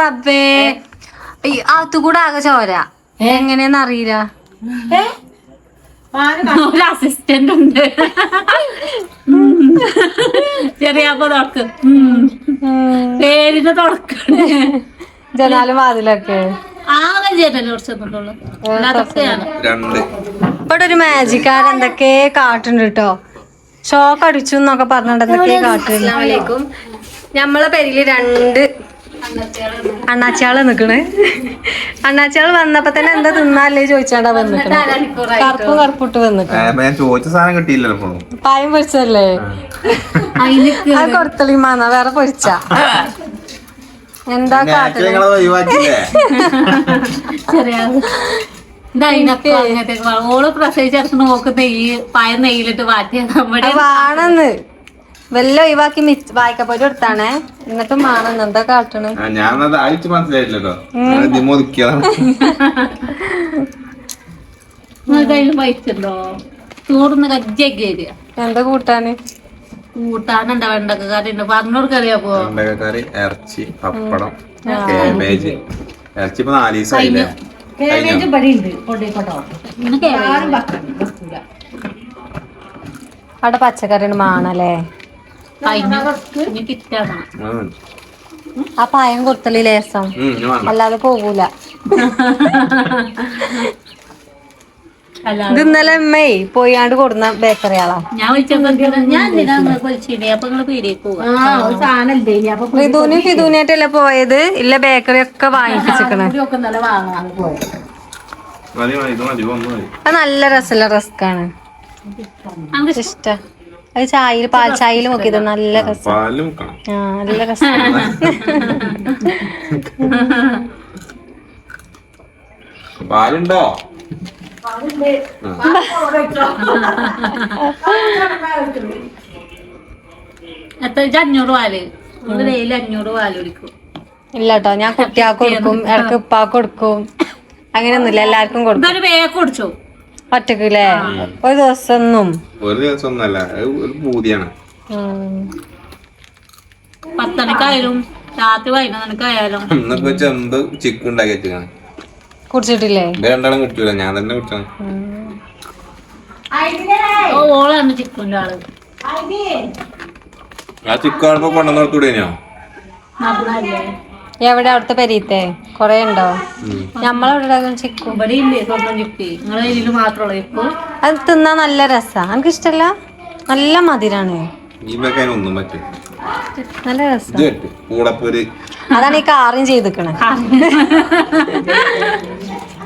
റബ്ബേ. അത് അകത്തുകൂടെ ആകെ ചോര. എങ്ങനെയെന്ന് അറിയില്ല. ഒരു അസിസ്റ്റന്റ് ഉണ്ട്. ചെറിയപ്പോ തുടക്ക് പേരിന്റെ തുടക്കാണ് ജനാലും വാതിലൊക്കെ. ആകെ ചേട്ടല്ലേ കുറച്ച് തന്നിട്ടുള്ളൂ അതൊക്കെയാണ്. രണ്ട്. ഇവിടെ ഒരു മാജിക്കാർ എന്തൊക്കെ കാട്ടുണ്ട് കേട്ടോ ഷോക്ക് അടിച്ചു എന്നൊക്കെ പറഞ്ഞിട്ട് എന്തൊക്കെ കാട്ടും നമ്മളെ പെരിയിൽ രണ്ട് അണ്ണാച്ചിയാൾ നിക്കണ്. അണ്ണാച്ചാൾ വന്നപ്പോ തന്നെ എന്താ തിന്നാല്ലേ ചോദിച്ചാണ്ടാ വന്നിക്കണേ. കറുപ്പ് കറുപ്പിട്ട് വന്നിട്ട് ഞാൻ ചോദിച്ച സാധനം കിട്ടിയില്ലല്ലോ ഇപ്പോഴും. പായം പൊരിച്ചല്ലേ അത് കൊടുത്തളി മാന്ന വേറെ പൊരിച്ച. എന്താ ഓൾ പ്രസവിച്ചു നോക്കുന്ന ഈ പായം നെയ്യിലിട്ട് മാറ്റിയ നമ്മുടെ വാണെന്ന്. വല്ല ഒഴിവാക്കി വായിക്കാൻ പോയിട്ട് എടുത്താണേ എന്നിട്ടും മാറുന്നു എന്താ കാട്ടണ്? ഞാനത് അയച്ചു മനസ്സിലായിട്ടില്ലല്ലോ ദിമോ ഒതുക്കിയതാണ് കയ്യിൽ വഹിച്ചിട്ടുണ്ടോ ചോറിന് കജ്ജൊക്കെ എന്താ കൂട്ടാന്? കൂട്ടാനുണ്ട് വെണ്ടക്ക കറി ഉണ്ട്. പറഞ്ഞോടുക്കറിയാപ്പോ വെണ്ടക്കക്കറി ഇറച്ചി പപ്പടം കേബേജ്. ഇറച്ചി ഇപ്പൊ നാല് ദിവസമായില്ലേ അവിടെ പച്ചക്കറിയാണ് മാണല്ലേ. ആ പായം കൊടുത്തല്ലേ ലേസം. അല്ലാതെ പോകൂല. ഇത് ഇന്നലെ അമ്മേ പോയാണ്ട് കൊടുന്ന ബേക്കറി ആളാ ഫിദൂനും ഫിദൂനായിട്ടല്ലേ പോയത്? ഇല്ല ബേക്കറി ഒക്കെ വാങ്ങിപ്പിച്ചിക്കണേ. അത് നല്ല രസമുള്ള റസ്ക്കാണ്. ഇഷ്ട. അത് ചായയിൽ പാൽ ചായയിലും ഒക്കെ ഇത് നല്ല രസം. ആ നല്ല രസം. പാലുണ്ടോ? എത്ര അഞ്ഞൂറ് പാൽ. ഡെയിലി അഞ്ഞൂറ് പാൽ കുടിക്കും. ഇല്ല കേട്ടോ ഞാൻ കുട്ടിയാൾക്ക് കൊടുക്കും ഇടയ്ക്ക് ഉപ്പാക്ക് കൊടുക്കും. അങ്ങനെയൊന്നുമില്ല എല്ലാവർക്കും കൊടുക്കും. വേഗം കുടിച്ചു ഒറ്റക്കില്ലേ ഒരു ദിവസം ഒന്നും ഒരു ദിവസം ഒന്നല്ല ഒരു പൂതിയാണ്. ഉം. പത്തണിക്കായാലും രാത്രി വൈകുന്നേരക്കായാലും ഇന്നിപ്പോ ചെന്ത് ചിക്കൻ ഉണ്ടാക്കി വെച്ചാണ് കുടിച്ചിട്ടില്ലേ? ഇത് രണ്ടാളും കിട്ടൂല ഞാൻ തന്നെ കുടിച്ചാണ് ഓളാണ് ആൾ. ആ ചിക്കൻ കൊണ്ടുവന്നു കൊടുത്തൂടേനോ എവിടെ അവിടുത്തെ പെരീത്തെ? കൊറേ ഉണ്ടോ? നമ്മളവിടെ ചിക്കു അത് തിന്നാൻ നല്ല രസാ. എനിക്ക് ഇഷ്ടല്ല? നല്ല മധുരാണ്. നല്ല രസം. അതാണ് ഈ കാറും ചെയ്തിക്കണേ.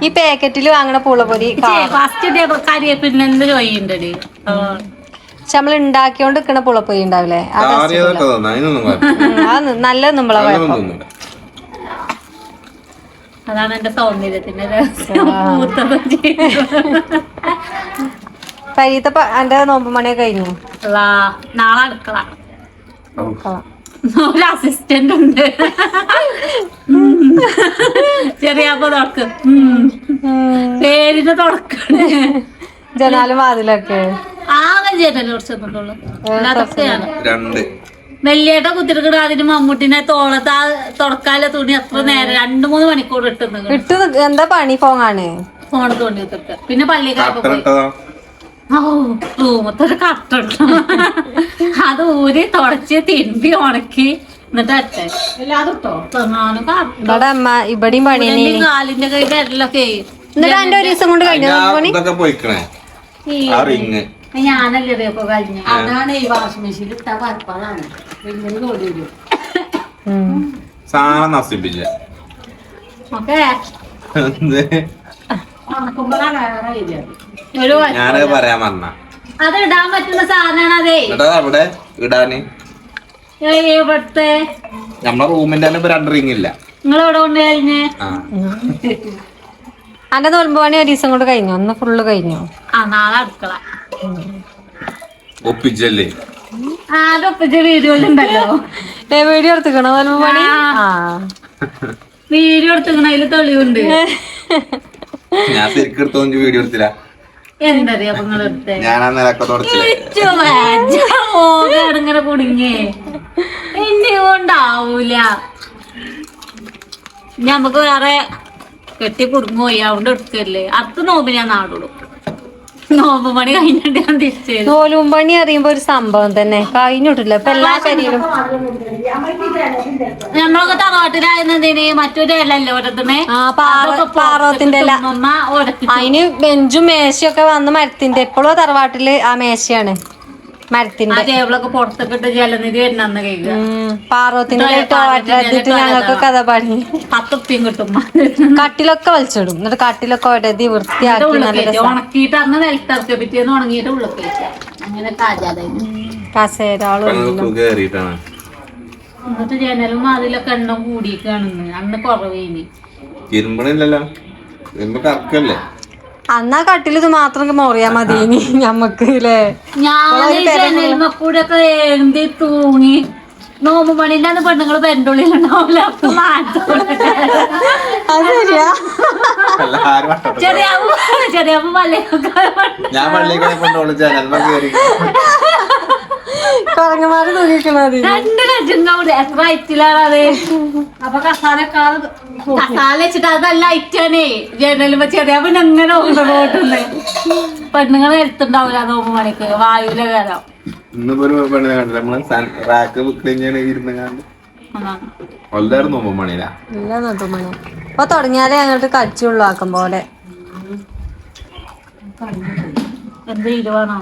ഈ പാക്കറ്റിൽ വാങ്ങണ പൂളപ്പൊരി പക്ഷെ നമ്മൾ ഉണ്ടാക്കിയോണ്ട് നിക്കണ പുളപ്പൊരി ഉണ്ടാവില്ലേ അത് കാറിയതൊക്കെ തന്നു അതിനൊന്നും കുഴപ്പമില്ല. ഉം, അത് നല്ല നമ്മളെ അതാണ് എന്റെ സൗന്ദര്യത്തിന്റെ എന്റെ നോമ്പ് മണിയൊക്കെ കഴിഞ്ഞു? നാളെ അടുക്കള. ഒരു അസിസ്റ്റന്റ് ഉണ്ട്. ചെറിയ തുടക്കം. പേരിന്റെ തുടക്കാണ്. ജനാലും വാതിലൊക്കെ. ആകെ ജനാലും കുറച്ചു രണ്ട്. നെല്ലിയേട്ട കുത്തിരിക്കണ. അതിന് മമ്മൂട്ടിനെ തോളത്ത് ആ തുടക്കാല തുണി അത്ര നേരം രണ്ടു മൂന്ന് മണിക്കൂർ ഇട്ട് നിൽക്കണം ഇട്ട് നിക്ക് എന്താ പണി പോങ്ങാണ് ഫോണ് തുണി കുത്തിരിക്ക പിന്നെ പള്ളിക്കാരപ്പോ പോയി. കട്ടനിട്ടതാ റൂമത്തൊരു കട്ടുണ്ട് അത് ഊരി തുടച്ച് തിരുമ്പി ഉണക്കി എന്നിട്ട് അട്ടെ തിന്നാനും കട്ട. ഇവിടെ അമ്മ ഇവിടെയും പണി തന്നെ എന്റെ കാലിന്റെ കൈ വിരലൊക്കെ എന്നിട്ട് എന്റെ ഒരു ദിവസം കൊണ്ട് കഴിഞ്ഞു അതിന്റെ ആ ഇതൊക്കെ പോയിക്കണേ. ആ റിങ്. ഞാനല്ലേ ഇതൊക്കെ കഴിഞ്ഞു? അതാണ് ഈ വാഷിംഗ് മെഷീനിൽ ഇട്ട വരും. ഉം. സാധനം നശിപ്പിച്ച. ഓക്കെ? എന്ത്? ഉണക്കുമ്പോഴാണ് വേറെ വരിക ഒരു വ- ഞാനത് പറയാൻ വന്ന. അത് ഇടാൻ പറ്റുന്ന സാധനമാണ് അതേ. എന്നിട്ട് അവിടെ ഇടാന്. ഇവിടുത്തെ നമ്മളെ റൂമിന്റെ തന്നെ ഇപ്പൊ രണ്ട് റിങ് ഇല്ല. നിങ്ങൾ എവിടെ കൊണ്ട് കഴിഞ്ഞ്? ആ. എന്റെ നോമ്പ് പണി ഒരു ദിവസം കൊണ്ട് കഴിഞ്ഞു? അന്ന് ഫുള്ള് കഴിഞ്ഞു? ആ നാളെ അടുക്കള. ഒപ്പിച്ചല്ലേ? ഏ വീഡിയോ എടുത്തുക്കണോ പണി ആ. വീഡിയോ അതിൽ തെളിവുണ്ട്. ഞാൻ ശരിക്കും എടുത്തോണ്ട് വീഡിയോ എടുത്തില്ല. എന്തറിയാ ഞാൻ ആ ഇങ്ങനെ കുടുങ്ങി. എന്നെ കൊണ്ടാവൂല. ഇനി നമുക്ക് വേറെ കെട്ടി കുടുങ്ങുപോയി അവിടെ എടുക്കല്ലേ? അത് നോമ്പ് ഞാൻ നാടുള്ളൂ നോമ്പ് പണി കഴിഞ്ഞിട്ട് ഞാൻ തിരിച്ചു നോലും പണി അറിയുമ്പോ ഒരു സംഭവം തന്നെ. കഴിഞ്ഞിട്ടില്ല. ഇപ്പൊ എല്ലാ ശരീരം ഞമ്മളൊക്കെ തറവാട്ടിലായിരുന്നതിന് മറ്റൊരു ഇലല്ലേ ഓരത്തിനെ ആ പാറ പാറത്തിന്റെ ഇല. അതിന് ബെഞ്ചും മേശയൊക്കെ വന്ന് മരത്തിന്റെ എപ്പോഴും തറവാട്ടിൽ ആ മേശയാണ്. മരത്തിന്റെ ടേബിളൊക്കെ പുറത്തേക്കിട്ട് ജലനിധി വരുന്ന അന്ന് കഴിയുക ഉം. പാറോത്തിന്റെ ടോയ്ലറ്റിട്ട് ഞങ്ങൾക്ക് കഥ പാടി പത്തുപ്പിയും കിട്ടും. കട്ടിലൊക്കെ വലിച്ചിടും. എന്നിട്ട് കട്ടിലൊക്കെ ഒരതി വൃത്തിയാക്കി നല്ല രസം. ഉണക്കിയിട്ട് അന്ന് നിലത്തിറക്കി പിറ്റേന്ന് ഉണങ്ങിയിട്ട് അങ്ങനെ കസേരാളും എന്നിട്ട് ജനലും അതിലൊക്കെ എണ്ണം കൂടിയിരിക്കുകയാണെന്ന് അന്ന് കുറവേനി. ഇരുമ്പണില്ലല്ലോ. ഇരുമ്പ് കറക്കല്ലേ? അന്നാ കട്ടിൽ ഇത് മാത്രം മോറിയാ മതി ഇനി ഞമ്മക്ക് തൂങ്ങി നോമ്പ് പെണ്ണുങ്ങൾ അന്ന് പെണ്ണുങ്ങൾ അത് ശരിയാ. ചെറിയ ചെറിയ ഞാൻ പള്ളിയിൽ കേറി കൊറങ്ങന്മാര് തൂങ്ങിക്കണത് രണ്ട് ഐറ്റിലാണ് അത്. അപ്പൊ കസാലൊക്കെ കസാല വെച്ചിട്ട് അത് നല്ല ഐറ്റാണേ ജനലും ചെറിയ പിന്നെ എങ്ങനെ ഓട്ടുന്നേ പെണ്ണുങ്ങൾ എടുത്തുണ്ടാവില്ല നോമ്പ് മണിക്ക് വായുവിലെ കയറാം. ഇന്നിപ്പോ ഒരു പെണ്ണിനെ കണ്ടില്ല? നമ്മൾ റാക്ക് ക്ലീൻ ചെയ്യണ ഇരുന്ന് കണ്ട്. അപ്പൊ തുടങ്ങിയാലേ അങ്ങോട്ട് കടിച്ചുള്ളൂ ആക്കും പോലെ. എന്ത് ഇരുവാണോ?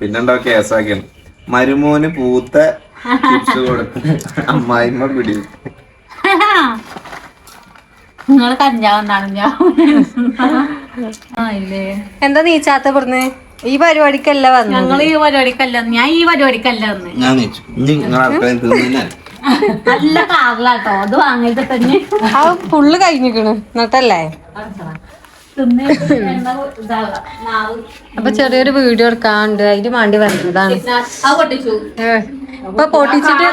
പിന്നെണ്ടോ കേസാക്കിയാണ് മരുമോന് പൂത്ത ചിപ്സ് കൊടുക്കും അമ്മായിമ്മ പിടി. നിങ്ങൾ കഞ്ചാവെന്നാണ് ഞാൻ നീ ചാത്ത എന്താ നീച്ചാത്ത ഇവിടുന്ന്? ഈ പരിപാടിക്കല്ല വന്നു ഞങ്ങൾ ഈ പരിപാടിക്കല്ല ഞാൻ ഈ പരിപാടിക്കല്ല വന്ന്. നല്ല കാറിലാട്ടോ. അത് വാങ്ങരുത് തന്നെ ആ ഫുള്ള് കഴിഞ്ഞിക്കണ്. എന്നിട്ടല്ലേ? അപ്പൊ ചെറിയൊരു വീഡിയോ എടുക്കാണ്ട് അതിന് വേണ്ടി വരുന്നതാണ് ഇപ്പൊ പൊട്ടിച്ചിട്ട്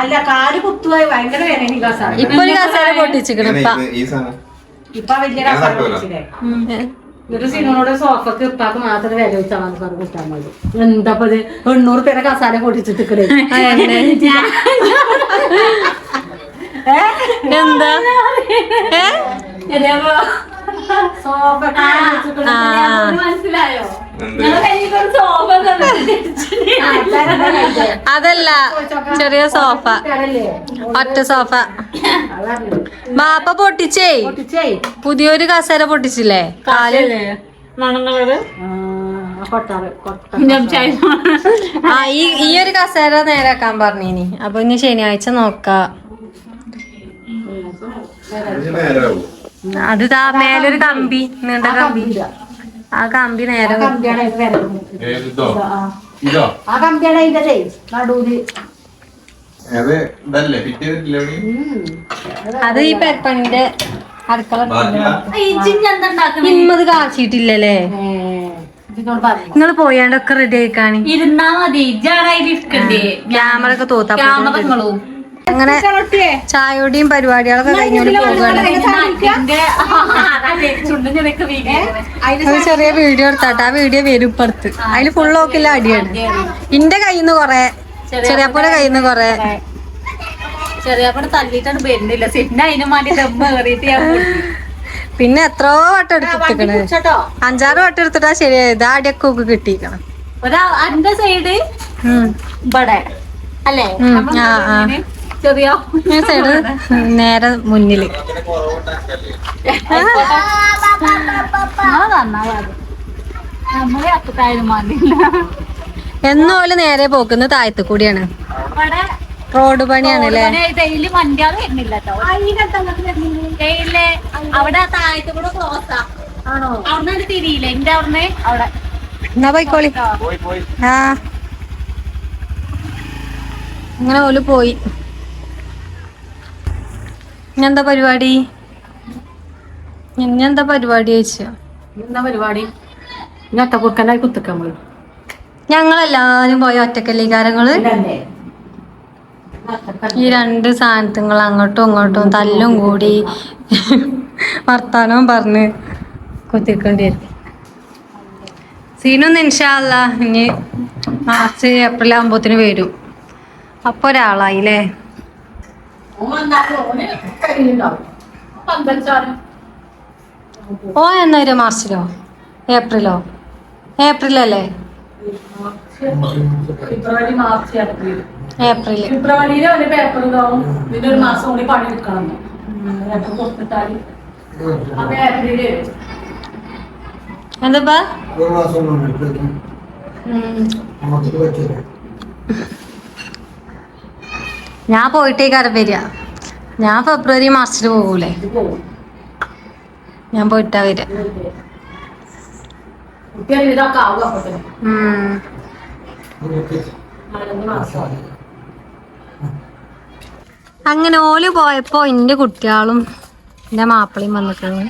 അല്ല കാൽ കുത്തുവായി. ഭയങ്കര ഇപ്പൊ ഒരു കസേര പൊട്ടിച്ചിക്കണ്. ഇപ്പ വലിയ കസാര. വെച്ചില്ലേ സിനോനോട് സോഫക്ക് ഇപ്പാക്ക് മാത്രം വില വെച്ചാൽ പറഞ്ഞു കിട്ടാൻ മതി. എന്താ ഇത് എണ്ണൂറ് പേരെ കസാല പൊട്ടിച്ചിട്ട് എന്താ? സോഫ മനസ്സിലായോ? അതല്ല ചെറിയ സോഫ. ഒറ്റ സോഫ. ബാപ്പ പൊട്ടിച്ചേ? പൊട്ടിച്ചേ. പുതിയൊരു കസേര പൊട്ടിച്ചില്ലേ? കാൽ? ആ ഈ ഈ ഒരു കസേര നേരാക്കാൻ പറഞ്ഞിനി. അപ്പൊ ഇനി ശനിയാഴ്ച നോക്കാം. അത് താ മേലൊരു കമ്പി നീണ്ട കമ്പി. ആ കമ്പി നേരെ വെക്കും. കമ്പിയാണ് അതിന് വില ഏത് ഇതോ? ആ. കമ്പിയാണ് അതിന്റെ നടൂര്. അത് ഇതല്ലേ? അത് ഈ പെരപ്പണിന്റെ അടുക്കള ഇമ്മത് കാച്ചിട്ടില്ലല്ലേ? നിങ്ങൾ പോയാണ്ടൊക്കെ റെഡി ആയിക്കാണി. ഇരുന്നാ മതി. ക്യാമറ ഒക്കെ തോത്താ ക്യാമറ നിങ്ങളും. അങ്ങനെ ചായയോടെയും പരിപാടികളൊക്കെ കഴിഞ്ഞോണ്ട് പോവുകയാണ്. ഒരു ചെറിയ വീഡിയോ എടുത്താട്ടെ. ആ വീഡിയോ വരും ഇപ്പുറത്ത്. അതിൽ ഫുൾ ഓക്കില്ല അടിയാണ്. ഇന്റെ കയ്യിൽ നിന്ന് കൊറേ ചെറിയപ്പൂടെ കയ്യിൽ നിന്ന് കൊറേ. ചെറിയപ്പടെ തല്ലിട്ടാണ് വരുന്നില്ല. സിന്നെ അതിനും വേണ്ടി ദമ്മ കയറിയിട്ട് പിന്നെ എത്രയോ വട്ടം എടുത്തിക്കണ് അഞ്ചാറ് വട്ടം എടുത്തിട്ടാ ശരിയായത് ആ അടിയൊക്കെ ഒക്കെ കിട്ടിയിരിക്കണം. ഒരാ അന്റെ സൈഡ്. ഇവിടെ. അല്ലേ? ചെറിയ സൈഡ് നേരെ മുന്നിൽ. എന്നോൽ നേരെ പോക്കുന്നത് താഴത്ത് കൂടിയാണ് റോഡ് പണിയാണ് അല്ലേ ഡെയിലി വണ്ടിയാൾ വരുന്നില്ല ഡെയിലി അവിടെ താഴത്ത് കൂടെ ക്ലോസാ തിരിയില്ല? എന്റെ അവിടെ അവിടെ. എന്നാ പോയിക്കോളി. പോയി പോയി ആ. അങ്ങനെ ഓൽ പോയി. ഇനെന്താ പരിപാടി? ഇന്നെന്താ പരിപാടി ചോദിച്ചു? എന്താ പരിപാടി? കുത്തിക്കാൻ പോയി ഞങ്ങളെല്ലാരും പോയ ഒറ്റക്കല്ലിക്കാരങ്ങൾ? ഈ രണ്ട് സാധനത്തുങ്ങൾ അങ്ങോട്ടും ഇങ്ങോട്ടും തല്ലും കൂടി വർത്താനവും പറഞ്ഞ് കുത്തിക്കേണ്ടി വരും സീനൊന്നും ഇൻഷാല്ല ഇനി മാർച്ച് ഏപ്രിൽ ആകുമ്പോത്തിന് വരും. അപ്പൊ ഒരാളായി ഓ എന്നൊരു മാർച്ചിലോ? ഏപ്രിലോ? ഏപ്രിലല്ലേ? ഫെബ്രുവരി മാർച്ച് ഏപ്രിൽ പേപ്പർ ഇതാവും. പിന്നെ ഒരു മാസം കൂടി പണി എടുക്കണം. പേപ്പർ കൊടുത്തിട്ടാൽ. അപ്പൊ ഏപ്രിൽ. എന്താ ഞാൻ പോയിട്ടേ വരിക. ഞാൻ ഫെബ്രുവരി മാർച്ചിൽ പോകൂലേ ഞാൻ പോയിട്ടാ വരിക. അങ്ങനെ ഓൽ പോയപ്പോ എന്റെ കുട്ടികളും എന്റെ മാപ്പിളയും വന്നിട്ടുണ്ട്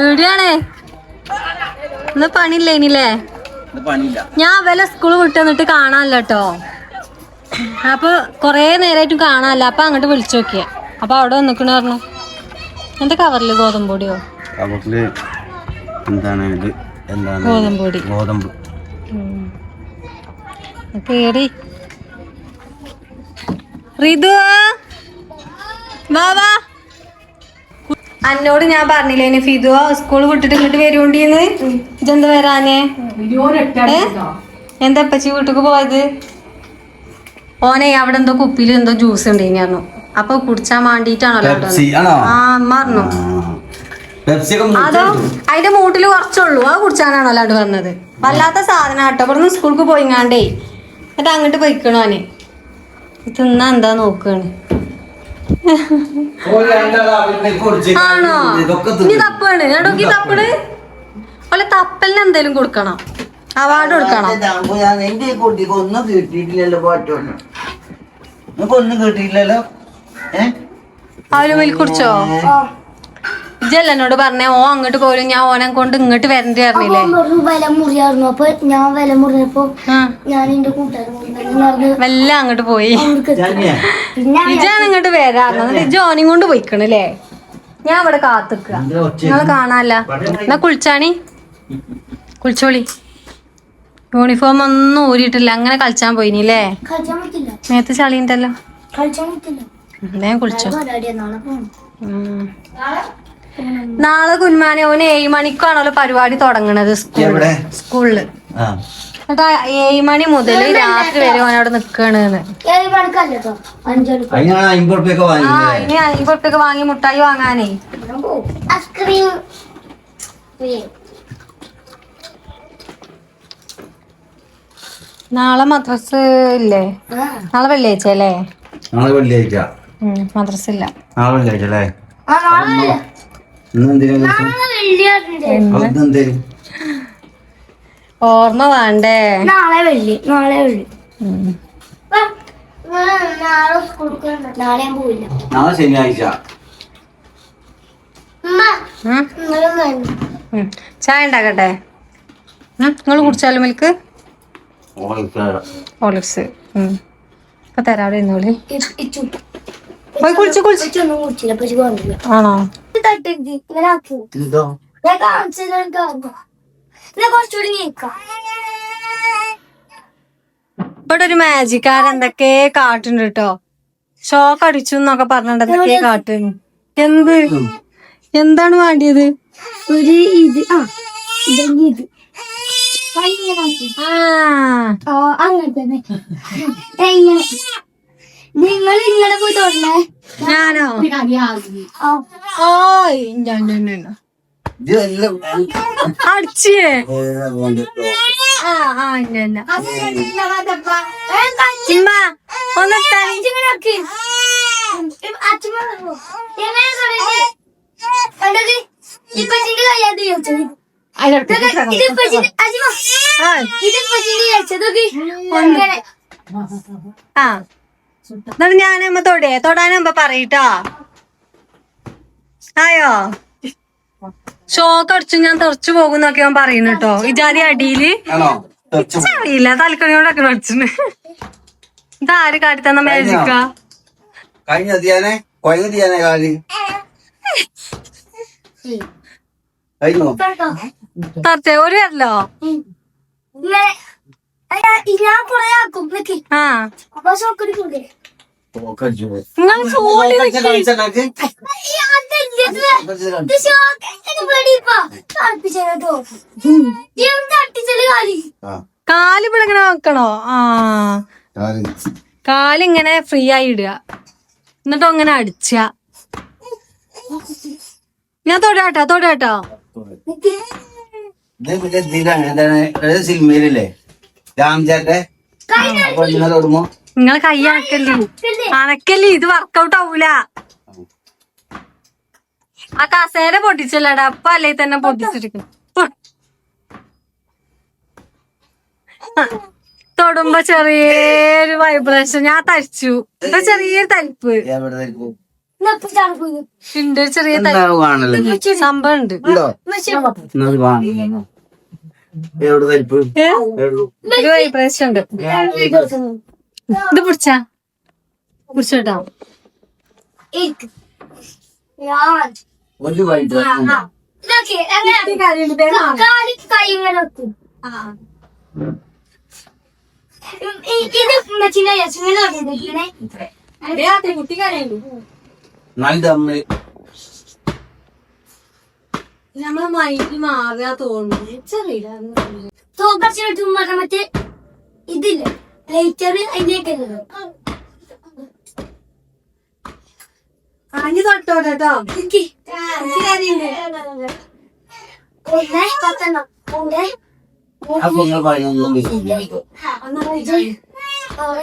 എവിടെയാണ് ഇന്ന് പണിയില്ല ഇനില്ലേ ഞാൻ വല്ല സ്കൂൾ വിട്ട് വന്നിട്ട് കാണാനല്ല കേട്ടോ അപ്പൊ കൊറേ നേരമായിട്ടും കാണാനല്ല. അപ്പൊ അങ്ങോട്ട് വിളിച്ചു നോക്കിയ. അപ്പൊ അവിടെ വന്നിക്കണ പറഞ്ഞു. എന്താ കവറിൽ ഗോതമ്പൊടിയോ കവറിൽ എന്താണ് ഇത്? എന്താണ് ഗോതമ്പൊടി ഗോതമ്പ് കേറി. റിതു. വാ വാ. അന്നോട് ഞാൻ പറഞ്ഞില്ലേ ഫിദു സ്കൂൾ വിട്ടിട്ട് ഇങ്ങോട്ട് വരുവണ്ടിന്ന്? ഇതെന്താ വരാനേ എന്താ അപ്പച്ചി വീട്ടിക്ക് പോയത്? ഓനെ അവിടെ എന്തോ കുപ്പിയിൽ എന്തോ ജ്യൂസ് ഉണ്ടായിരുന്നു അപ്പൊ കുടിച്ചാൻ വേണ്ടിട്ടാണല്ലോ ആണോ? ആ മറന്നു പറഞ്ഞു. അതോ അതിന്റെ മൂട്ടിൽ കുറച്ചുള്ളൂ. അത് കുടിച്ചാനാണോ അല്ലാണ്ട് വന്നത് വല്ലാത്ത സാധനം കേട്ടോ. ഇവിടുന്ന് സ്കൂൾക്ക് പോയിങ്ങാണ്ടേ. എന്നിട്ട് അങ്ങോട്ട് പോയിക്കണോ ഓനെ. തിന്നാ എന്താ നോക്കാണ്. ആണോ? ഇനി തപ്പാണ്. എടോക്കി തപ്പണ്? ഓലെ തപ്പലിന് എന്തേലും കൊടുക്കണം. അവാർഡ് കൊടുക്കണം? എന്റെ കുട്ടിക്ക് ഒന്നും കിട്ടിയിട്ടില്ലല്ലോ പാട്ടൊന്നും നിനക്കൊന്നും കിട്ടിയില്ലല്ലോ? ഏഹ് അവർ മിൽക്ക് കുടിച്ചോ ഇജല്ല എന്നോട് പറഞ്ഞേ ഓ അങ്ങോട്ട് പോലും ഞാൻ ഓനെ കൊണ്ട് ഇങ്ങോട്ട് വരണ്ടി പറഞ്ഞില്ലേ? വില മുറിയായിരുന്നു. അപ്പൊ ഞാൻ വില മുറിഞ്ഞപ്പോ ഞാൻ എന്റെ കൂട്ടുകാരൻ വല്ല അങ്ങോട്ട് പോയി. ഇജാണ് ഇങ്ങോട്ട് വരാറുണ്ട് എന്നിട്ട് ജോനിയും കൊണ്ട് പോയിക്കണല്ലേ? ഞാൻ ഇവിടെ കാത്തിക്ക എന്താ ഒച്ച? നിങ്ങളെ കാണാല്ല എന്നാ കുളിച്ചാണി? കുളിച്ചോളി. യൂണിഫോം ഒന്നും ഊരിയിട്ടില്ല. അങ്ങനെ കളിച്ചാൻ പോയിനില്ലേ? നേരത്തെ ചളി ഉണ്ടല്ലോ കളിച്ചാൻ പറ്റില്ല. ഞാൻ കുളിച്ചോ? നാളെ കുന്മാനെ ഓന് ഏഴ് മണിക്കാണല്ലോ പരിപാടി തുടങ്ങണത് സ്കൂളിൽ? സ്കൂളിൽ. എന്നിട്ട് ഏഴ് മണി മുതൽ രാത്രി വരെ ഓൻ അവിടെ നിക്കണെന്ന്. ഇനി വാങ്ങി മുട്ടായി വാങ്ങാനേ. നാളെ മദ്രസ് ഇല്ലേ? നാളെ വെള്ളിയാഴ്ച അല്ലേ? നാളെ വെള്ളിയാഴ്ച. മദ്രസ് മദ്രസ ഇല്ല. നാളെ വെള്ളിയാഴ്ച അല്ലേ? ഓർമ്മ വേണ്ടേ? നാളെ വെള്ളി നാളെ വെള്ളി. നാളെ ശനിയാഴ്ച. ചായ ഉണ്ടാക്കട്ടെ? നിങ്ങൾ കുടിച്ചാലും മിൽക്ക്? ഓളിക്സ് ഇപ്പൊ തരാവിടെ ഇന്നോളി കുളിച്ച് കുളിച്ച്. ആണോ? ഞാൻ ഓർമ്മ ഞാൻ കുറച്ചുകൂടി നീക്കാം. ഇവിടെ ഒരു മാജിക്കാരൻ എന്തൊക്കെ കാട്ടുണ്ട് കേട്ടോ ഷോക്ക് അടിച്ചു എന്നൊക്കെ പറഞ്ഞിട്ട് എന്തൊക്കെ കാട്ടുന്നു? എന്ത്? എന്താണ് വേണ്ടിയത്? ഒരു ഇത്. ആ ഇതെങ്കിൽ ഇത്. ആ, അങ്ങനെ തന്നെ നിങ്ങൾ ഇങ്ങനെ പോയി തൊടണേ? ഞാനോ? ഓ ഞാൻ. ഇത് അടിച്ചേ. ആ ആ ഉമ്മ, ഒന്ന് തനി കഞ്ചി ഇങ്ങനെ ആക്കി. ഇപ്പ അച്ഛൻ പറഞ്ഞു, എങ്ങനെ തൊടണേ? കണ്ടത്? ഇപ്പച്ചിന്റെ കയ്യാത് ചോദിച്ചത്. ഇത് ഇപ്പച്ചിന്റെ- അച്ഛമ്മ, ആ, ഇത് ഞാൻ അമ്മ എന്നിട്ട് ഞാനമ്മ തൊടേ തൊടാനമ്മ പറയിട്ടോ. ആയോ? ഷോക്ക് അടിച്ചു ഞാൻ തെറച്ചു പോകുന്നൊക്കെ അവൻ പറയുന്നു കേട്ടോ. ഈ ജാതി അടിയിൽ ഇല്ല തലക്കണി അറിയില്ല. തലക്കണിയോടൊക്കെ അടിച്ചിന് ഇതാര് കാട്ടി തന്ന മാജിക്ക തറച്ചേ ഒരു വരല്ലോ കാൽ? ഇവിടെ ഇങ്ങനെ വെക്കണോ? ആ. കാൽ. കാലിങ്ങനെ ഫ്രീ ആയി ഇടുക. എന്നിട്ട് അങ്ങനെ അടിച്ച. ഞാൻ തൊടാട്ടോ തൊടാട്ടോ. സിനിമയിലല്ലേ? രാംചാട്ടെ അപ്പൊ നിങ്ങൾ കൈ അണക്കല്ലേ അണക്കല്ലേ ഇത് വർക്കൗട്ട് ആവൂല. ആ കസേര പൊട്ടിച്ചല്ലടാ. അപ്പൊ അല്ലേ തന്നെ ആ, തൊടുമ്പോ ചെറിയൊരു വൈബ്രേഷൻ ഞാൻ തരിച്ചു. ചെറിയൊരു തരിപ്പ്. ഉണ്ട് ചെറിയ സംഭവം ഉണ്ട്? വൈബ്രേഷൻ ഉണ്ട് ഇത് പിടിച്ചാ പിടിച്ചോട്ടോ ഇത് കുട്ടി അമ്മ. നമ്മളെ മൈൻഡ് മാറിയാ തോന്നുന്നു ചെറിയ തോക്കടിച്ചിട്ട് മറ്റേ ഇതില്ല? ലൈറ്റർ അതിലേക്ക് അഞ്ഞു തൊട്ടോ കേട്ടോ. ഒന്ന് പത്തെണ്ണം. ഒന്ന് അപ്പൊ നിങ്ങൾ പറയുന്നൊന്നും വിശ്വസിക്കില്ല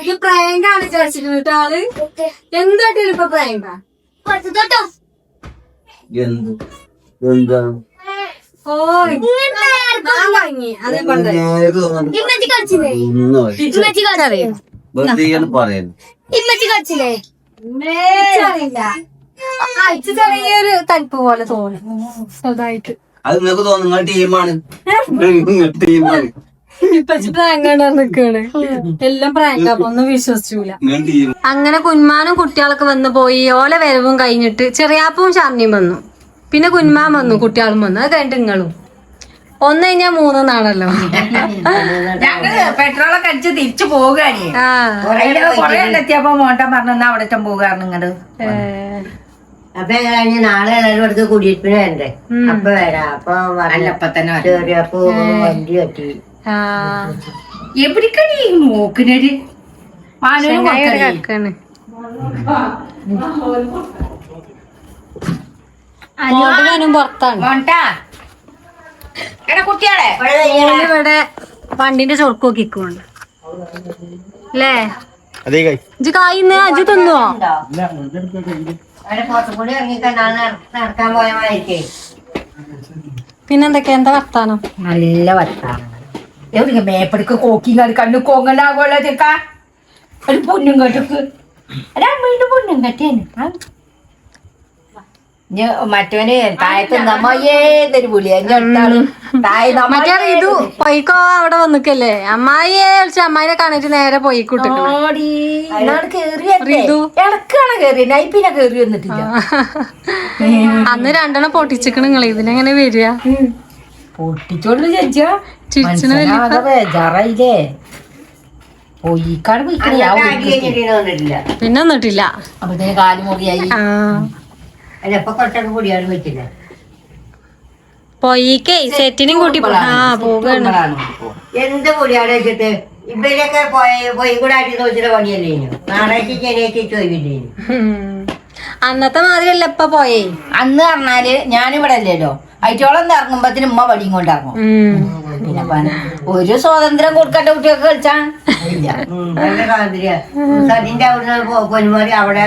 ഇത് പ്രാങ്കാണ് വിചാരിച്ചിരുന്നു കേട്ടോ ആൾ. എന്തായിട്ടും ഇപ്പൊ പ്രാങ്കാ പത്ത് തൊട്ടോ? എന്ത്? എന്താണ് ഓ ഞാൻ വാങ്ങി. അതേ പണ്ട്. ഇമ്മച്ചി കളിച്ചില്ലേ? ഇമ്മച്ചി ഇമ്മച്ചി കളിച്ചില്ലേ? അറിയില്ല അയച്ചു ചെറിയൊരു തണുപ്പ് പോലെ തോന്നി. അത് നിങ്ങൾക്ക് തോന്നുന്നു നിങ്ങൾ ടീമാണ് ടീമാണ് എല്ലാം പ്രാങ്കാ അപ്പൊ ഒന്നും വിശ്വസിച്ചൂല. അങ്ങനെ കുന്മാനും കുട്ടികളൊക്കെ വന്നു പോയി ഓല വരവും കഴിഞ്ഞിട്ട് ചെറിയാപ്പവും ചാർണിയും വന്നു. പിന്നെ കുന്മാൻ വന്നു കുട്ടികളും വന്നു അത് കഴിഞ്ഞിട്ട് നിങ്ങളും ഒന്ന് കഴിഞ്ഞാൽ നാളല്ലോ ഞങ്ങൾ പെട്രോളൊക്കെ അടിച്ച് തിരിച്ചു പോവുകയാണ് എത്തിയപ്പോ പറഞ്ഞു അവിടെ നിങ്ങൾ ഏ, അപ്പൊ കഴിഞ്ഞ് നാളെ എല്ലാവരും അടുത്ത് കുടിയിരിപ്പിന് വരണ്ടേ അപ്പൊ വരാം അപ്പൊ അല്ല ഇപ്പൊ തന്നെ വരാം. ചെറിയപ്പോ വണ്ടി പറ്റി ഈ മൂക്കിനൊരു മാനൂര് കൊടുക്കണേ കിടക്കാണ് വർത്താനോ പുറത്താണ്. മോണ്ടാ എടാ കുട്ടികളെ. ഓൽ ഇവിടെ വണ്ടിന്റെ ചൊർക്ക് നോക്കിക്കോണ്ട് അല്ലേ? ഇജ്ജ് കായിന്ന് അജു തിന്നുവോ പിന്നെന്തൊക്കെ എന്താ വർത്താനം? നല്ല വർത്താനം. എവിടെ മേപ്പടിക്ക് കോക്കി കണ്ണു കോങ്ങലാകുള്ള ചെക്ക. ഒരു പൊന്നും കെട്ടുക്ക്. അല്ല വീണ്ടും പൊന്നും കെട്ടിയാണ് മറ്റവന് താഴത്ത് മറ്റേ ഇത് പൊയ്ക്കോ അവിടെ വന്നിക്കല്ലേ? അമ്മായിയെ വിളിച്ച അമ്മായിനെ കാണിച്ച് നേരെ പോയി റിതു. ഇടക്കാണ് കേറി നൈപ്പിനെ കേറി വന്നിട്ടില്ല. അന്ന് രണ്ടെണ്ണം പൊട്ടിച്ചിക്കണ നിങ്ങൾ ഇതിനെങ്ങനെ വരിക? പൊട്ടിച്ചോണ്ട് പിന്നെ വന്നിട്ടില്ല. അപ്പത്തേന് കാലുമുറിയായി ആ. അല്ല ഇപ്പൊ കുറച്ചൊക്കെ കൂടിയാണ് വെച്ചില്ല പൊയ്ക്കേ സെറ്റിനും കൂട്ടി ആ പോകാണ് എന്ത് പൊടിയാണ് വെച്ചിട്ട് ഇവരൊക്കെ പോയി പോയി കൂടെ അടി നോക്കിയിട്ട് പണിയല്ലേ നാളേക്ക് ശനിയാഴ്ച ചോദിക്കില്ലേ. അന്നത്തെ മാതിരിയല്ല ഇപ്പൊ പോയേ. അന്ന് പറഞ്ഞാൽ ഞാനിവിടെ അല്ലല്ലോ അയറ്റോളം ഇറങ്ങുമ്പത്തിന് ഉമ്മ വടിയും കൊണ്ട് ഇറങ്ങും. ഉം. പിന്നെ പന- ഒരു സ്വാതന്ത്ര്യം കൊടുക്കട്ടെ കുട്ടികൾക്ക് കളിച്ചാ? ഇല്ല. നല്ല കാന്തിരിയ സതിന്റെ അവിടെ പൊന്മാരി അവിടെ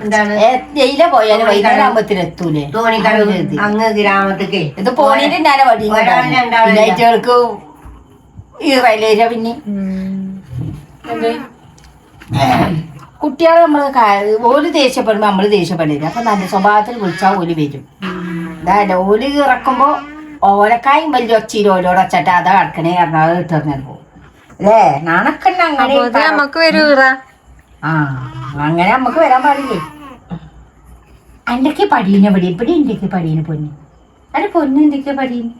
എന്താണ്? ജയിലെ പോയാലും വൈകുന്നേരം ആകുമ്പത്തിന് എത്തൂലേ? തോണിക്കടവ് അങ്ങ് ഗ്രാമത്തേക്ക്. ഇത് പോണീട്ട് ഞാൻ വടി ലൈറ്റുകൾക്ക് ഈ റെയിലേര പിന്നെ. കുട്ടികളെ നമ്മൾ ഓൽ ദേഷ്യപ്പെടുമ്പോ നമ്മൾ ദേഷ്യപ്പെടില്ല അപ്പൊ നല്ല സ്വഭാവത്തിൽ വിളിച്ചാൽ ഓൽ വരും. അതായത് ഓൽ ഇറക്കുമ്പോ ഓലക്കായും വലിയ ഒച്ചയിൽ ഓലോട് ഒച്ചട്ട് അതാ കിടക്കണേ കാരണം അത് ഇട്ടെറിഞ്ഞു പോകും അല്ലേ? നാണക്കണ്ണ അങ്ങനെ നമുക്ക് ഇത് വരൂ ഇറ ആ അങ്ങനെ നമുക്ക് വരാൻ പാടില്ലേ? എന്തൊക്കെ പടീനെ പടി ഇവിടെ എന്തൊക്കെ പടീനെ പൊന്ന്. അല്ല പൊന്ന് എന്തൊക്കെ പടീന്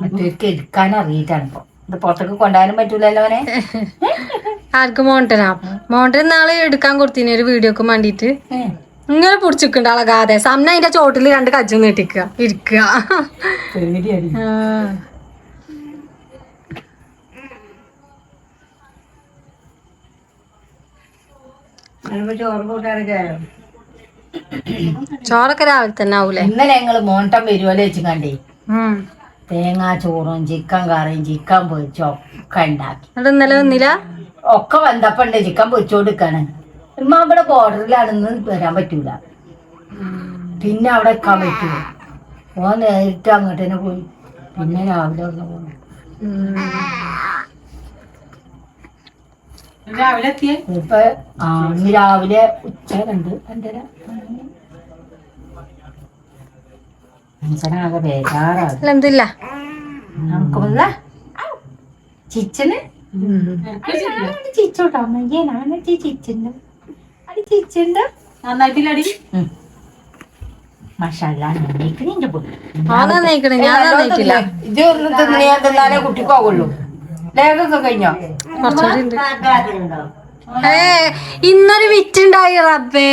മറ്റൊരിക്കൽ എടുക്കാൻ അറിയിട്ടാണ്. ഇപ്പൊ ഇത് പുറത്തേക്ക് കൊണ്ടുപോകാനും പറ്റൂലല്ലോ അവനെ ആർക്ക് മോണ്ടനാ? മോണ്ടൻ നാളെ എടുക്കാൻ കൊടുത്തിന് ഒരു വീഡിയോക്ക് വേണ്ടിട്ട്. ഇങ്ങനെ പിടിച്ചിക്കണ്ട അളകാതെ സമന അതിന്റെ ചോട്ടിൽ രണ്ട് കജ്ജും നീട്ടിക്കുക ഇരിക്കുക പേടിയടി ആ. അതിപ്പോ ചോറ് കൂട്ടാറ് കയറും ചോറൊക്കെ രാവിലെ തന്നെ ആവൂലേ? ഇന്നലെ ഞങ്ങൾ മോണ്ടം വരുമല്ലോ വെച്ച് കണ്ടേ. തേങ്ങാ ചോറും ചിക്കൻ കറിയും ചിക്കൻ പൊരിച്ചും ഒക്കെ ഉണ്ടാക്കി. എന്നിട്ട് ഇന്നലെ വന്നില്ല? ഒക്കെ വന്നപ്പണ്ട് ചിക്കൻ പൊരിച്ചോണ്ടിരിക്കാണ്. ഇമ്മ അവിടെ ബോർഡറിലാണെന്ന് വരാൻ പറ്റൂല. പിന്നെ അവിടെ എക്കാൻ പറ്റൂല. ഓ നേരിട്ട് അങ്ങോട്ട് തന്നെ പോയി. പിന്നെ രാവിലെ ഒന്ന് പോന്നു. രാവിലെ എത്തിയേ? ഇപ്പൊ ആ ഇന്ന് രാവിലെ ഉച്ച രണ്ട് രണ്ടര. മനുഷ്യനാകെ ബേജാറാകും ചിച്ചന്? ചിച്ചോട്ടോ അമ്മയ്യ ഞാൻ ചിച്ചുണ്ട് അത് ചിച്ചുണ്ട് നന്നായിട്ടില്ലടി ഇത് ഒന്നും തിന്നിയാ തിന്നാലേ കുട്ടിക്കാവുള്ളൂ ലേഖൊക്കെ കഴിഞ്ഞോ ഏ ഇന്നൊരു വിറ്റുണ്ടായി റബ്ബേ.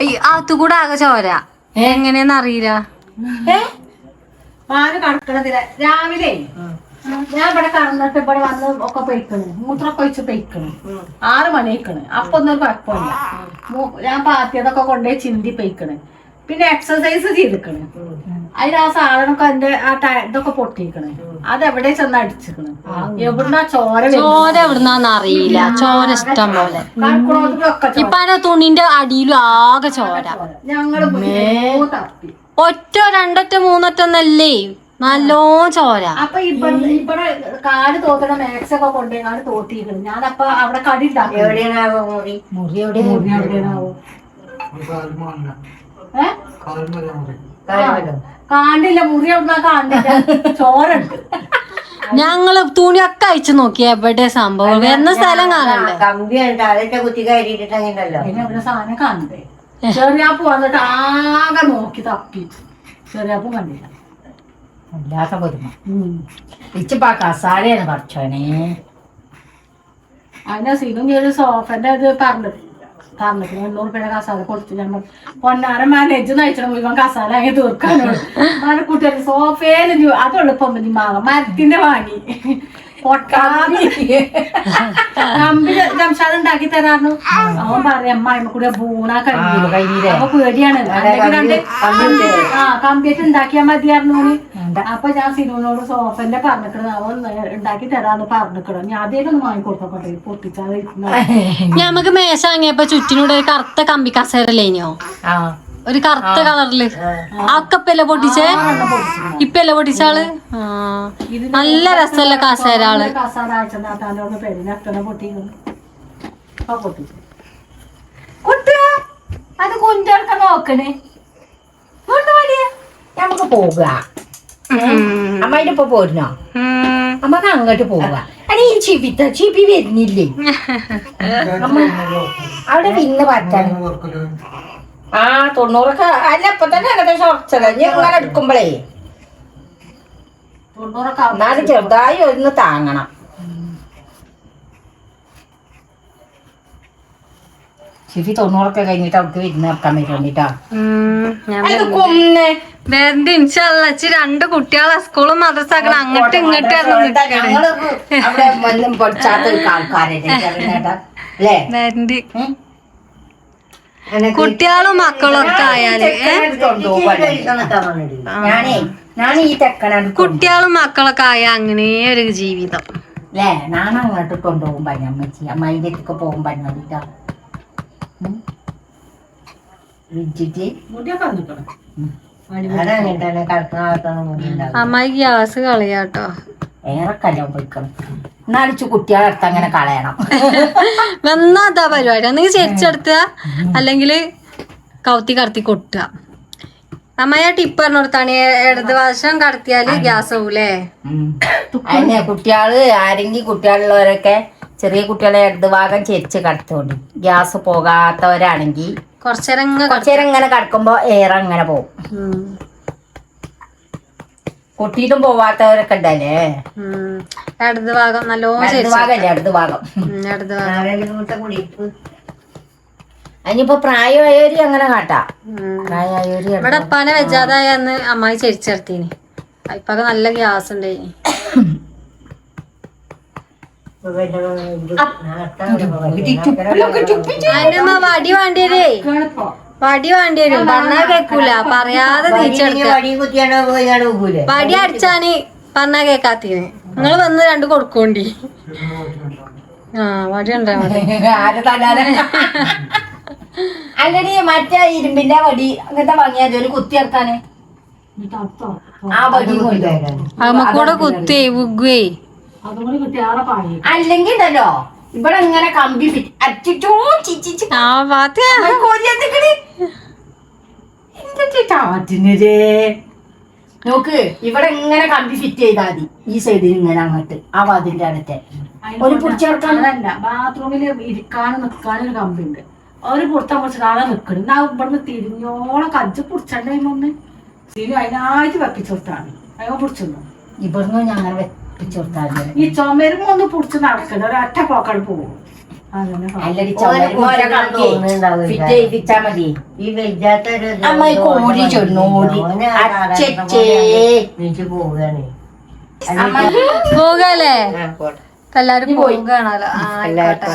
അത് അതുകൂടെ ആകെ ചോര. എങ്ങനെയാന്ന് അറിയില്ല. രാവിലെ ഞാൻ ഇവിടെ കടന്നിട്ട് ഇവിടെ വന്ന് ഒക്കെ പൊയ്ക്കണ്. മൂത്രമൊക്കെ ഒഴിച്ച് പൊയ്ക്കണ്. ആറ് മണിക്കണ് അപ്പൊ ഒന്നും കുഴപ്പമില്ല. ഞാൻ പാത്തിയതൊക്കെ കൊണ്ടുപോയി ചിന്തി പൊയ്ക്കണ്. പിന്നെ എക്സസൈസ് ചെയ്തിക്കണ് അതിന് ആ സാധനമൊക്കെ അതിന്റെ ആ ഇതൊക്കെ പൊട്ടിക്കണ് അത് എവിടെ ചെന്ന് അടിച്ചിക്കണ് എവിടുന്നാ ചോര ചോര എവിടുന്നാന്ന് അറിയില്ല. ചോര ഇഷ്ടം പോലെ. ഇപ്പൊ തുണിന്റെ അടിയിലും ആകെ ചോര. ഞങ്ങൾ തപ്പി. ഒറ്റ രണ്ടൊറ്റ മൂന്നൊറ്റ ഒന്നല്ലേ നല്ലോ ചോര. അപ്പൊ ഇവിടെ ഇവിടെ കാൽ തോത്തണ മാക്സ് ഒക്കെ കൊണ്ടുപോയി കാൽ തോത്തിയിരിക്കണം ഞാനപ്പൊ അവിടെ കടി ഉണ്ടാക്കി എവിടെയാണ് മുറി? മുറി എവിടെ എവിടെയാണാവോ കാണില്ല. മുറി എവിടുന്നാ കാണില്ല. ചോറുണ്ട്. ഞങ്ങൾ തുണിയൊക്കെ അയച്ചു നോക്കി എവിടെ സംഭവം. എന്ന സ്ഥലം കാണണ്ടേ? കമ്പിയുണ്ട് അതൊക്കെ കുത്തി കയറിയിട്ടിട്ട് അങ്ങനെയല്ലോ പിന്നെ എവിടെ സാധനം കണ്ടേ. ചെറിയാപ്പ് വന്നിട്ട് ആകെ നോക്കി തപ്പി. ചെറിയാപ്പ് കണ്ടില്ല. വല്ലാത്ത പൊരുമ ഇച്ചിപ്പാ കസാരയാണ് പഠിച്ചോനെ അതിന്റെ സീനും ഒരു സോഫന്റെ ഇത് പറഞ്ഞു പറഞ്ഞിട്ട് എണ്ണൂറ് രൂപയുടെ കസാല കൊടുത്തു. ഞാൻ പൊന്നാര മാനേജ് നയിച്ചണം മുഴുവൻ കസാല അങ്ങനെ തീർക്കാനുള്ളൂ അങ്ങനെ കുട്ടികൾ സോഫയിൽ അതുള്ള മതി മാങ്ങ മരത്തിന്റെ വാങ്ങി. ജംഷാദ് ഉണ്ടാക്കി തരാറു അവൻ പറയാം അമ്മ കൂടെ ബൂണാ കഴിഞ്ഞില്ലേ? കഴിഞ്ഞു അപ്പൊ പേടിയാണ്. ആ കമ്പിയായിട്ട് ഉണ്ടാക്കിയാ മതിയായിരുന്നു. അപ്പൊ ഞാൻ സിനുവിനോട് സോഫന്റെ പറഞ്ഞിട്ട് അവൻ ഉണ്ടാക്കി തരാന്ന് പറഞ്ഞിക്കണം. ഞാൻ അതേലും ഒന്ന് വാങ്ങിക്കൊടുത്തോട്ടെ പൊട്ടിച്ചാൽ ഞമ്മക്ക് മേശ വാങ്ങിയപ്പോ ചുറ്റിനൂടെ കറുത്ത കമ്പി കസേരല്ലേനോ ആ. ഒരു കറുത്ത കളറിൽ. ആക്കപ്പല്ല പൊട്ടിച്ചേ? ഇപ്പല്ല പൊട്ടിച്ചാൾ നല്ല രസമല്ല കാസേരാൾ ആൾ. അത് കൊണ്ടൊക്കെ നോക്കണേ. നമുക്ക് പോവുക. അമ്മയുടെ ഇപ്പൊ പോരുന്നോ? അമ്മയ്ക്ക് അങ്ങോട്ട് പോവുക. ഈ ചിബിത്ത ചിബി വരുന്നില്ലേ? അമ്മ അവിടെ പിന്നെ പറ്റാണ് വർക്കൽ ആ തൊണ്ണൂറൊക്കെ അല്ല ഇപ്പൊ തന്നെ ഏകദേശം ഉറച്ചല്ല ഇനി ഇങ്ങനെ എടുക്കുമ്പോഴേ എന്നാലും ചെറുതായി ഒന്ന് താങ്ങണം. ശരി തൊണ്ണൂറൊക്കെ കഴിഞ്ഞിട്ട് അവർക്ക് വിരുന്ന് ഇറക്കാൻ വേണ്ടിട്ടാ ഇൻഷല്ലച്ച് രണ്ട് കുട്ടികളെ. സ്കൂളും മദ്രസാക്കണം അങ്ങോട്ട് ഇങ്ങോട്ട് ഞങ്ങൾ പഠിച്ചാത്ത. അല്ലേ? കുട്ടികളും മക്കളും ഒക്കെ ആയാൽ കുട്ടികളും മക്കളൊക്കെ ആയ അങ്ങനെ ഒരു ജീവിതം. അല്ലേ ഞാൻ അങ്ങോട്ട് കൊണ്ടുപോകും പഞ്ഞമ്മച്ചി അമ്മച്ചി. അടുത്തൊക്കെ പോകും പഞ്ഞിട്ടാ അമ്മായി ഗ്യാസ് കളയാട്ടോ. ഏറെ കല്യാണം പോയിക്കണം എന്നാലിച്ചു കുട്ടികളെ അടുത്ത് അങ്ങനെ കളയണം. വന്നാ അതാ പരിപാടി. ഒന്നെങ്കിൽ ചെരിച്ചെടുത്തുക അല്ലെങ്കിൽ കൗത്തി കടത്തി കൊട്ടുക. അമ്മയെ ടിപ്പ് പറഞ്ഞു കൊടുത്താണ് ഇടത് വശം കടത്തിയാൽ ഗ്യാസ് ആവൂലേ? അതിനെ കുട്ടികൾ ആരെങ്കിലും കുട്ടികളുള്ളവരൊക്കെ ചെറിയ കുട്ടികളെ ഇടത് ഭാഗം ചെരിച്ച് കടത്തോണ്ട് ഗ്യാസ് പോകാത്തവരാണെങ്കിൽ കുറച്ചേരം കുറച്ചേരം ഇങ്ങനെ കടക്കുമ്പോ എയർ അങ്ങനെ ഉം. കൊട്ടിയിട്ടും പോവാത്തവരൊക്കെ ഉണ്ടല്ലേ. ഇടത് ഭാഗം നല്ലോണം ഭാഗല്ലേ ഇടത് ഭാഗം ഇടത് ഭാഗം? കുടിപ്പ് അതിനിപ്പോ പ്രായമായവര് അങ്ങനെ കാട്ടാ. പ്രായമായവര് ഇവിടെ ഉപ്പാനെ വെജാതായ അന്ന് അമ്മായി ചെരിച്ചെടുത്തീനി. ഇപ്പൊക്കെ നല്ല ഗ്യാസ് ഉണ്ടായിനി. അതിന്റെ അമ്മ വടി വേണ്ടിയതേ. വടി വേണ്ടി വരും. പറഞ്ഞാ കേക്കൂല. പറയാതെ തിരിച്ചെടുക്ക വടി കുത്തിയാണോ പോയാണോ പോകൂലേ വടി അടിച്ചാന് പറഞ്ഞാ കേക്കാത്തീന്. നിങ്ങൾ വന്ന് രണ്ട് കൊടുക്കോണ്ടി. ആ വടി ഉണ്ടാ മതി ആരെ തല്ലാനെ? അല്ലടി മറ്റേ ഇരുമ്പിന്റെ വടി അങ്ങനത്തെ വാങ്ങിയാൽ ഒരു കുത്തി ഇറക്കാന് ആ വടി കൊണ്ട് അമ്മക്കൂടെ കുത്തേ ഉഗ്വേ. അതും കൂടി കിട്ടിയ ആളെ പായി. അല്ലെങ്കിൽ ഉണ്ടല്ലോ ഇവിടെ ഇങ്ങനെ കമ്പി ഫിറ്റ് അറ്റിച്ചോ ചിച്ചിച്ച്. പാത്തിയാ നോക്ക് ഇവിടെ ഇങ്ങനെ കമ്പി ഫിറ്റ് ചെയ്താൽ മതി. ഈ സൈഡിൽ ഇങ്ങനെ അങ്ങോട്ട് ആ വാതിന്റെ അടുത്ത് ഒരു പിടിച്ചെടുക്കാൻ അതല്ല ബാത്റൂമിൽ ഇരിക്കാനും നിൽക്കാനും ഒരു കമ്പി ഉണ്ട്. ഒരു പുറത്താൻ കുറച്ച് നാളെ നിൽക്കണം എന്നാ ഇവിടുന്ന് തിരിഞ്ഞോളം. കജ്ജ പിടിച്ചണ്ടേ ഒന്ന് അതിനായിട്ട് വെപ്പിച്ചോർത്താണ് അയ്യോ പിടിച്ചു ഇവിടുന്ന് ഞങ്ങൾ വെപ്പിച്ചെടുത്താൽ ഈ ചുമരുമ്പോ ഒന്ന് പിടിച്ച് നടക്കണം ഒരൊറ്റ പോക്കാട് പോകും അല്ലടി. ഫിറ്റ് മതി. ഈ വെജാത്തൊരു പോവുകയാണ്. അമ്മ പോകല്ലേ. എല്ലാരും പോയി. ആ എല്ലാവർക്കും